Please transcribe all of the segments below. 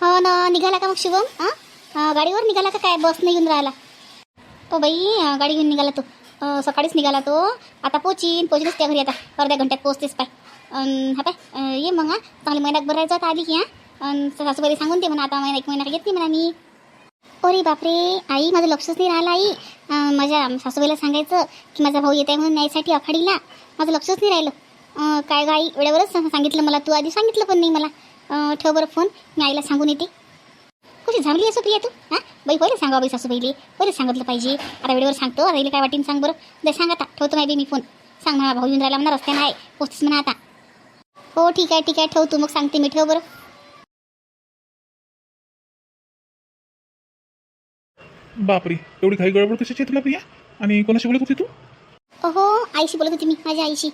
हो ना निघाला का मग शुभम हां? गाडीवर निघाला का काय? बसने येऊन राहिला. ओ बाई गाडी घेऊन निघाला तो. सकाळीच निघाला तो. आता पोचीन पोचीनच त्या घरी आता. अर्ध्या घंट्यात पोचतेच पाय. हा पाय ये मग हां. चांगली महिन्यात बरं जात आली की हां. सासूबाई सांगून दे म्हणा आता महिना एक महिना घेत नाही म्हणा मी. अरे बापरे आई माझं लक्षच नाही राहिलं आई. माझ्या सासूबाईला सांगायचं की माझा भाऊ येत आहे म्हणून न्यायसाठी आखाडीला. माझं लक्षच नाही राहिलं. काय गाई वेळेवरच सांगितलं मला तू आधी सांगितलं पण नाही मला. ठेव बरं फोन. मी आईला सांगून येते. कशी झाली असं प्रिया तू? हां? बाई पहिले सांगा बाई सासूबाईले. पहिले सांगितलं पाहिजे. आता वेळेवर सांगतो. आता हिला काय वाटीन सांग बरं. दे सांग आता. ठेवतो नाही बी मी फोन. सांग म्हणा भाऊ येऊन राहिला म्हणा रस्त्यानं आहे. पोचतीस म्हणा आता. हो ठीक आहे ठीक आहे. ठेव तू. मग सांगते मी. ठेव बरं. बापरे. एवढी घाई गडबड कशाची तुला प्रिया? आणि कोणाशी बोलत होती तू? हो आईशी बोलत होती मी. माझ्या आईशी.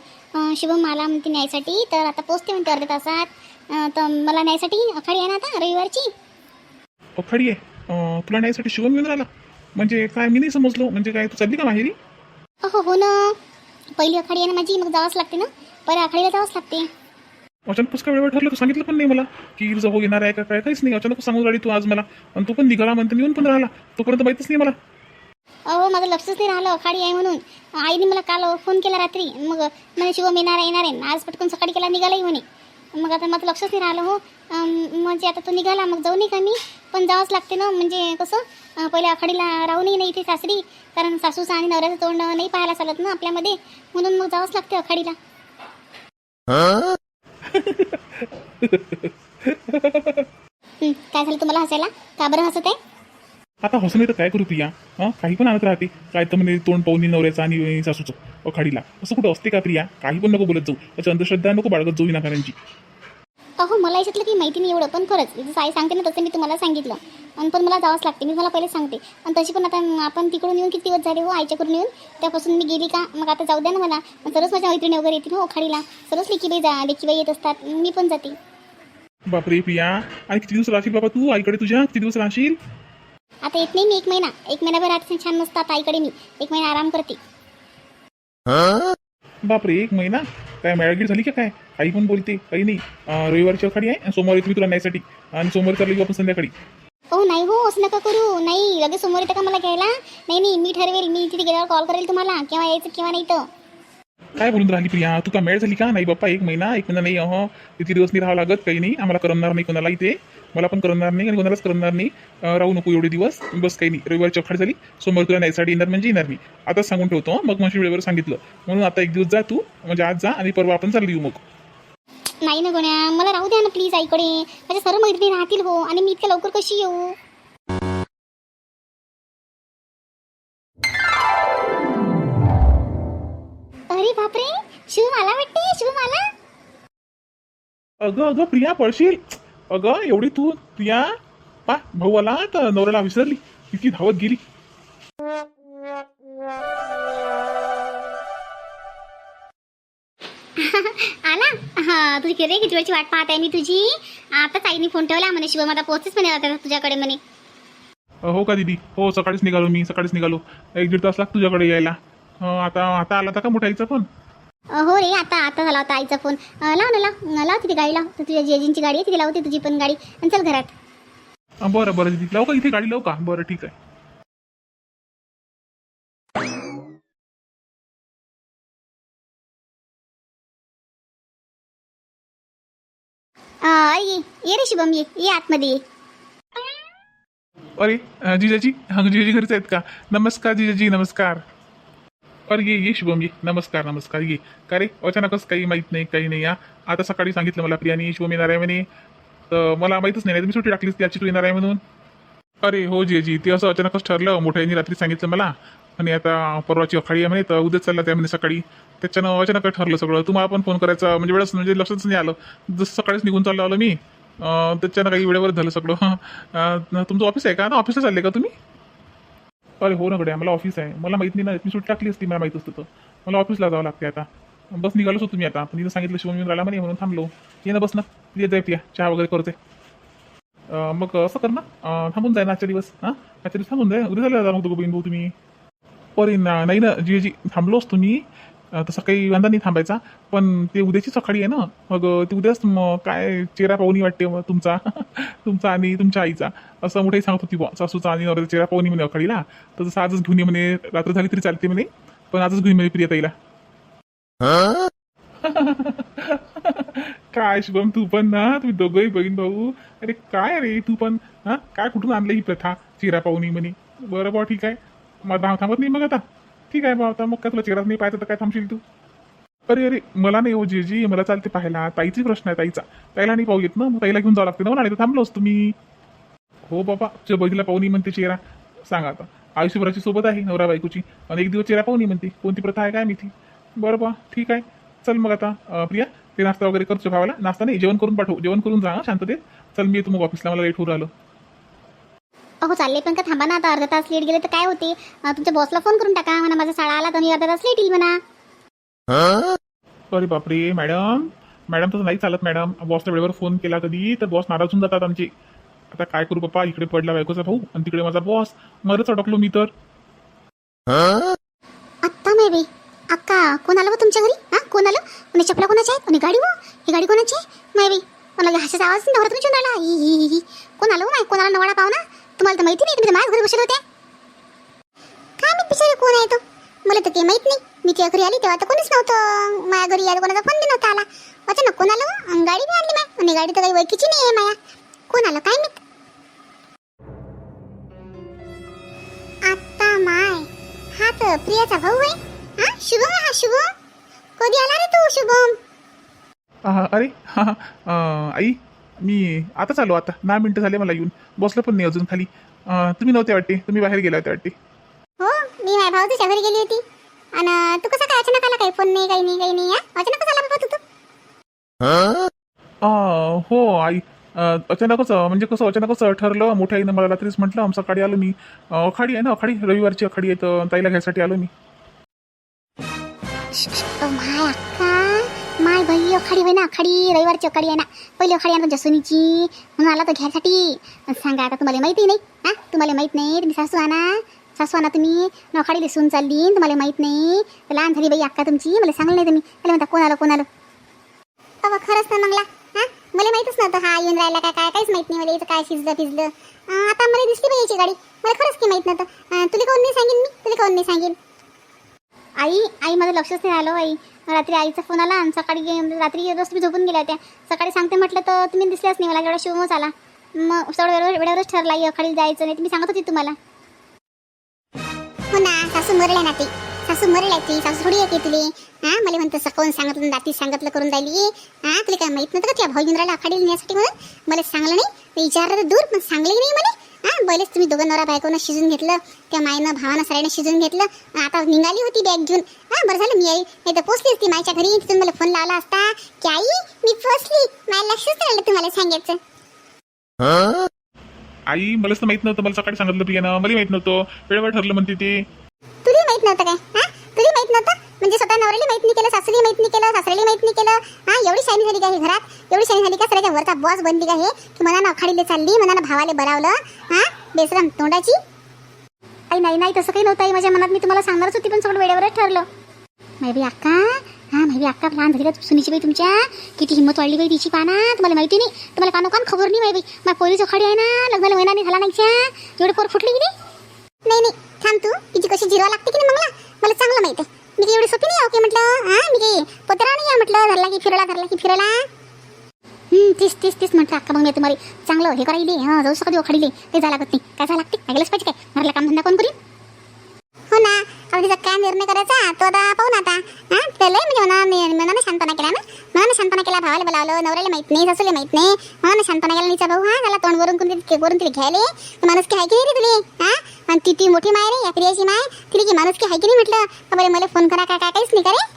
शुभम मला म्हणते न्यायसाठी. तर आता पोचते म्हणते अर्ध्या तासात. अं, तर मला न्यायसाठी आखाडी आहे ना आता रविवारची. अखाडी आहे? अं, तुला न्यायसाठी शुभम घेऊन राहिला? म्हणजे काय मी नाही समजलो. म्हणजे काय तू चालली का माहेरी? हो हो ना. पहिली आखाडी आहे ना माझी मग जावंच लागते ना. पहिले आखाडीला जावंच लागते. अचानकच काय वेळेवर ठरलं तू सांगितलं पण नाही मला. की भाऊ येणार आहे का काय? काहीच नाही. अचानक सांगून राहिली तू आज मला. आणि तू पण निघाला म्हणते येऊन पण राहिला. तोपर्यंत माहितीच नाही मला. अहो माझं लक्षच नाही राहिलं. आखाडी आहे म्हणून. आईने मला काल फोन केला रात्री. मग म्हणे शिवम येणार आहे येणार आहे. आज पटकन सकाळी केला निघालाही म्हणे. मग आता माझं लक्षच नाही राहिलं हो. म्हणजे आता तो निघाला मग जाऊ नाही का मी? पण जावंच लागते ना म्हणजे कसं? पहिले आखाडीला राहूनही नाही इथे सासरी कारण सासूचं आणि नवऱ्याचं तोंड नाही पाहायला चालत ना आपल्यामध्ये. म्हणून मग जावंच लागते आखाडीला. काय झालं तुम्हाला हसायला? का बरं हसत आहे? आता हसून नाही तर काय करू प्रिया? हां? काही पण आणत राहते. काय तर म्हणजे तोंड पाहुणी नवऱ्याचं आणि सासूचं अखाडीला. असं कुठं असते का प्रिया? काही पण नको बोलत जाऊ. त्याची अंधश्रद्धा नको बाळगत जाऊ विनाकारांची अहो मला याच्यातलं काही माहिती नाही एवढं पण खरंच. जसं आई सांगते ना तसं मी तुम्हाला सांगितलं. आणि पण मला जावंच लागते. मी मला पहिले सांगते. आणि तशी पण आता आपण तिकडून येऊन किती दिवस झाले हो आईच्याकडून येऊन? त्यापासून मी गेली का? मग आता जाऊ द्या ना मला. सर्वच माझ्या मैत्रिणी वगैरे येतील हो खाडीला सर्वच लेकीबाई जा लेकीबाई येत असतात. मी पण जाते. बापरे प्रिया. आणि किती दिवस राहशील बाबा तू? आईकडे तुझ्या? किती दिवस राहशील? आता येत नाही मी एक महिना. एक महिनाभर राहते छान मस्त आता आईकडे मी. एक महिना आराम करते. बापरे एक महिना? काय मेळागीर झाली का काय? काही पण बोलते काही नाही अं, रविवारची अखाडी आहे आणि सोमवारी तुम्ही तुला न्यायसाठी. आणि सोमवारी चालली आपण संध्याकाळी. हो नाही हो असं नका करू. नाही लगेच समोर येतं का मला घ्यायला? नाही नाही मी ठरवेल. मी तिथे गेल्यावर कॉल करेल तुम्हाला. केव्हा यायचं केव्हा नाही तर. काय बोलून राहिली प्रिया? तू का मेळ झाली का? नाही बाप्पा एक महिना एक महिना नाही अहो. किती दिवस नाही राहावं लागत काही नाही. आम्हाला करणार नाही कोणाला इथे. मला पण करणार नाही आणि कोणालाच करणार नाही. राहू नको एवढे दिवस. बस काही नाही. रविवारची अखाड झाली. सोमवार तुला न्यायसाठी येणार म्हणजे येणार नाही आता सांगून ठेवतो. मग माझी वेळेवर सांगितलं. म्हणून आता एक दिवस जा तू. म्हणजे आज जा आणि परवा आपण चालली येऊ मग. नाही ना गोण्या. मला राहू द्या ना प्लीज आईकडे. माझ्या सर्व मैत्रिणी राहतील हो. आणि मी इतक्या लवकर कशी येऊ? अरे बापरे! शिव मला वाटते शिव मला अगं अगं प्रिया पळशील. अगं एवढी तू प्रिया पा भाऊ आला तर नवऱ्याला विसरली. किती धावत गेली. आला? हा तुझी किती किती वाट पाहत आहे मी तुझी? आताच आईने फोन ठेवला म्हणे शिव आता पोहोचतेच म्हणे आता तुझ्याकडे म्हणे. हो का दीदी? हो सकाळीच निघालो मी सकाळीच निघालो. एक दीड तास लाग तुझ्याकडे यायला. अं, आता आता आला होता का आईचा पण अ, हो रे आता आता झाला होता आईचा फोन. लाव ना लाव. लाव तिथे गाडी लाव. तर तुझ्या जेजींची गाडी आहे तिथे लावते तुझी पण गाडी. आणि चल घरात. बरं बरं दीदी. लावू का इथे गाडी लावू का? बरं ठीक आहे. अ, ये ये रे शुभम ये ये आतमध्ये ये. अरे अं, जिजाजी हा जिजाजी घरीच आहेत का? नमस्कार जिजाजी नमस्कार. अरे ये ये शुभम ये नमस्कार नमस्कार ये का रे अचानकच काही माहीत नाही काही नाही या आता सकाळी सांगितलं मला प्रियानी शुभम येणार आहे म्हणे. तर मला माहीतच नाही तुम्ही सुट्टी टाकलीस त्याची तू येणार आहे म्हणून. अरे हो जिजाजी ते असं अचानकच ठरलं मोठ्याने रात्री सांगितलं मला. आणि आता परवाची अखाळी आहे म्हणे तर उद्याच चालला त्या म्हणे सकाळी. त्याच्यानं अचानक ठरलं सगळं. तुम्हाला पण फोन करायचा म्हणजे वेळच म्हणजे लक्षच नाही आलं. जसं सकाळीच निघून चाललो आलो मी त्याच्यानं काही वेळेवर झालं सगळं. तुमचं ऑफिस आहे का? ना ऑफिसला चालले का तुम्ही? अरे हो ना गड्या मला ऑफिस आहे. मला माहीत नाही ना मी सुट्टी टाकली असती मला माहीत असतं तर. मला ऑफिसला जावं लागते आता. बस निघालोच होतो मी आता. पण तिथं सांगितलं शिवम येऊन राहिला म्हणे म्हणून थांबलो. ये ना बस ना ये जाय पिया चहा वगैरे करते. मग असं कर ना. थांबून जाय ना आजच्या दिवस हां? आजच्या दिवस थांबून जाय. उद्या झालं मग भाऊ तुम्ही. परी ना नाही ना जी जी थांबलोच तुम्ही अं, तसं काही वांदा नाही थांबायचा पण ते उद्याची सकाळी आहे ना मग ते उद्याच मग काय चेहरा पाहुणी वाटते मग तुमचा तुमचा आणि तुमच्या आईचा. असं मोठेही सांगत होती बुवा सासूचा आणि नवऱ्याचा चेहरा पाहुणी म्हणे अखाडीला तर तसं आजच घेऊन ये म्हणे रात्र झाली तरी चालते म्हणे पण आजच घेऊन म्हणे प्रियताईला. काय शुभम तू पण ना तुम्ही दोघंही बहीण भाऊ. अरे काय रे तू पण हा? काय कुठून आणलं ही प्रथा चिरा पाहुणी म्हणे. बरं बा ठीक आहे. मग थांबत नाही मग आता. ठीक आहे बा आता मग काय तुला चेहराच नाही पाहायचं तर काय थांबशील तू? अरे अरे मला नाही हो जी मला चालते पाहायला. ताईची प्रश्न आहे ताईचा. ताईला नाही पाहू येत ना मग ताईला घेऊन जावं लागते ना मला तर थांबलोच तुम्ही हो बाबा च बहिणीला पाहुणी म्हणते चेहरा. सांगा आता. आयुष्यभराची सोबत आहे नवरा बायकोची. आणि एक दिवस चेहरा पाहुणी म्हणते. कोणती प्रथा आहे काय मी ती बरं बा ठीक आहे. चल मग आता प्रिया ते नाश्ता वगैरे करतो भावाला नाश्ता नाही जेवण करून पाठवू. जेवण करून जा शांततेत. चल मी येतो मग ऑफिसला मला लेट होऊन राहिलो. अहो चालले पण का? थांबा ना आता अर्धा तास लेट गेले तर काय होते? अं, तुमच्या बॉसला फोन करून टाका म्हणा माझा शाळा आला तर मी अर्धा तास लेट येईल म्हणा. अरे बापरे मॅडम मॅडम तसं नाही चालत मॅडम बॉसला वेळेवर फोन केला कधी तर बॉस नाराज होऊन जातात आमचे. आता काय करू पप्पा? इकडे पडला बायकोचा भाऊ आणि तिकडे माझा बॉस मरच अडकलो मी तर. आत्ता बी अक्का कोण आलं बा तुमच्या घरी? हा कोण आलं? कोणी चपला कोणाच्या आहेत? कोणी गाडी हो? ही गाडी कोणाची आहे? मे बी मला हसाचा आवाज नवरा तुम्ही आला ही ही ही, ही. कोण आलं हो माय? कोणाला नवाडा पाहू ना तुम्हाला तर माहिती नाही तुम्ही तर माझ्याच घरी बसले होते? काय मी बिचारे कोण आहे तो? मला तर ते माहीत नाही. मी त्या घरी आली तेव्हा तर कोणीच नव्हतं. माझ्या घरी यायला कोणाचा फोन बी नव्हता आला. अचानक कोण आलं गाडी बी आणली माय. आणि गाडी तर काही वैकीची नाही आहे माया. कोण आलं काय माहीत? आत्ता माय हा तर प्रियाचा भाऊ आहे. हा शुभम हा शुभम. कधी आला रे तू शुभम? अरे हा, हा, अं, आई मी आता चालू आता. दहा मिनिटं झाले मला येऊन. बसलं पण नाही अजून खाली. तुम्ही नव्हते वाटते? तुम्ही बाहेर गेला होते वाटते? हो मी माझ्या भावाच्या घरी गेली होती. आणि तू कसा काय अचानक आला काही फोन नाही काही नाही काही नाही हा? अचानकच आला बाबा तू हो आई. अचानकच म्हणजे कसं अचानकच ठरलं मोठ्या आईनं मला रात्रीच म्हटलं आम सकाळी आलो मी. अखाडी आहे ना अखाडी? रविवारची अखाडी आहे तर ताईला घ्यायसाठी आलो मी. माय अक्का बाई अखाडी होय ना अखाडी रविवारची अखाडी आहे ना. पहिली अखाडी आहे ना जसुनीची म्हणून आला तर घ्यायसाठी सांगा आता तुम्हाला माहिती नाही? हा? तुम्हाला माहीत नाही? तुम्ही सासू आणा सासू आणा तुम्ही? नखाडी दिसून चालली. तुम्हाला माहीत नाही? लहान झाली बाई अक्का तुमची. मला सांगलं नाही तुम्ही. त्याला म्हणता कोण आलं कोण आलं? अहो खरंच ना मंगला हा? मला माहितच नव्हतं हा येऊन राहिला काय काय काहीच माहीत नाही मला. याचं काय शिजलं फिजलं आता मला दिसली बाई याची गाडी. मला खरंच की माहीत नव्हतं. तुला कोण नाही सांगेन मी? तुला कोण नाही सांगेन? आई आई माझं लक्षच नाही आलं हो, आई. रात्री आईचा फोन आला आणि सकाळी गे- रात्री रोज तुम्ही झोपून गेल्या होत्या. सकाळी सांगते म्हटलं तर तुम्ही दिसल्याच नाही मला एवढा शिवमच आला मग सगळं वेळेवर वेळेवरच ठरला आई जायचं नाही. तुम्ही सांगत होती तुम्हाला. हो ना सासू मरल्या ना ती. सासू मरल्या ती. सासू थोडी येते तुले. हा मला म्हणतं सकाळून सांगितलं दाती सांगितलं करून राहिली हा तुला काय माहीत नव्हतं का त्या भाऊ घेऊन राहिला नेण्यासाठी म्हणून? मला सांगलं नाही. मी विचारलं तर दूर पण सांगलंही नाही मला. हा बैलेच तुम्ही दोघं नवरा बायकोनं शिजून घेतलं त्या मायनं भावानं सरायनं शिजून घेतलं आता निघाली होती बॅग घेऊन. हा बरं झालं मी आई नाही तर पोचली असती मायच्या घरी. तिथून मला फोन लावला असता की आई मी पोचली. मला लक्षच राहिलं तुम्हाला सांगायचं. आई मलाच माहीत नव्हतं. मला सकाळी सांगितलं प्रियानं मला माहीत नव्हतं. वेळेवर ठरलं म्हणते ते. तुला माहीत नव्हतं काय? हा? तुला माहीत नव्हतं. म्हणजे स्वतः नवऱ्याला माहीत नाही केलं सासरी माहीत नाही केलं सासऱ्याला माहीत नाही केलं. हा एवढी शानी झाली का हे घरात? एवढी शानी झाली का? सगळ्याच्या वरचा बॉस बनली का हे? की मनानं अखाडीले चालली मनानं भावाले बरावलं. हा बेसरम तोंडाची. आई नाही नाही तसं काही नव्हतं आई माझ्या मनात. मी तुम्हाला सांगणारच होती पण सगळं वेळेवरच ठरलं. माहिती अक्का हा माहिती अक्का लहान झाली का सुनीची बाई तुमच्या. किती हिंमत वाढली बाई तिची पाना. तुम्हाला माहिती नाही. तुम्हाला कानोकान खबर नाही माहिती मग पोलीस खडी आहे ना लग्नाला महिना नाही झाला नाही एवढे पोर फुटली की नाही? नाही नाही थांब तू. तिची कशी जिरवा लागते की नाही मंगला? मला चांगलं माहिती आहे. मी काही एवढी सोपी नाही ओके म्हटलं हा मी काही पत्रा नाही म्हटलं धरला की फिरला धरला की फिरला तीस तीस तीस म्हटलं अक्का मग मी तुम्हाला चांगलं हे करायले हा जाऊ शकत खडीले. ते जा लागत नाही. काय जा लागते? ऐकलंच पाहिजे काय? घरला काम धंदा कोण करीन? आता तिचा काय निर्णय करायचा? तो आता पाहू ना आता. हा? त्याला म्हणजे मना मनाने शांतपणा केला ना? मनाने शांतपणा केला भावाला बोलावलं नवऱ्याला माहीत नाही सासूला माहीत नाही. मनाने शांतपणा केला तिचा भाऊ हा त्याला तोंड वरून कोणती वरून तिला घ्यायले. माणूस की आहे की नाही रे तुले हा? आणि ती ती मोठी माय रे या प्रियाची माय. तिला की माणूस की आहे की नाही म्हटलं? बरे मला फोन करा काय काय काहीच नाही करे.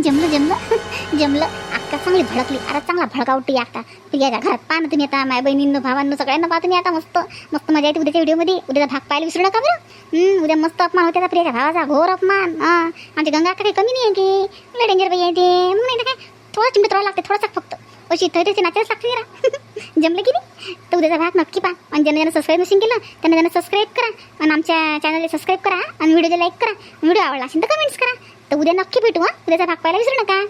जमलं जमलं. जमलं. अक्का चांगली भडकली. अरे चांगला भडकावटी अक्का. प्रियाच्या घरात पहा तुम्ही आता माय बहिणींनो भावांनो सगळ्यांना पहा तुम्ही आता मस्त. मस्त मजा येते उद्याच्या व्हिडिओमध्ये उद्याचा भाग पाहायला विसरू नका बरं. उद्या मस्त अपमान होते प्रियाच्या भावाचा घोर अपमान. हा आमची गंगा काही कमी नाही आहे की? लय डेंजर बाई आहे ते. मग नाही काय थोडं चिमटे थोडा लागते थोडासा फक्त. अशी थैटेचे नाचायलाच लागते जरा. जमलं की नाही? तर उद्याचा भाग नक्की पहा. आणि ज्यांना ज्यांना सबस्क्राईब नसेल केलं त्यांना त्यांना सबस्क्राईब करा. आणि आमच्या चॅनलला सबस्क्राईब करा. आणि व्हिडिओला लाईक करा. व्हिडिओ आवडला असेल तर कमेंट्स करा. तर उद्या नक्की भेटू हा. उद्याचा भाग पाहायला विसरू नका.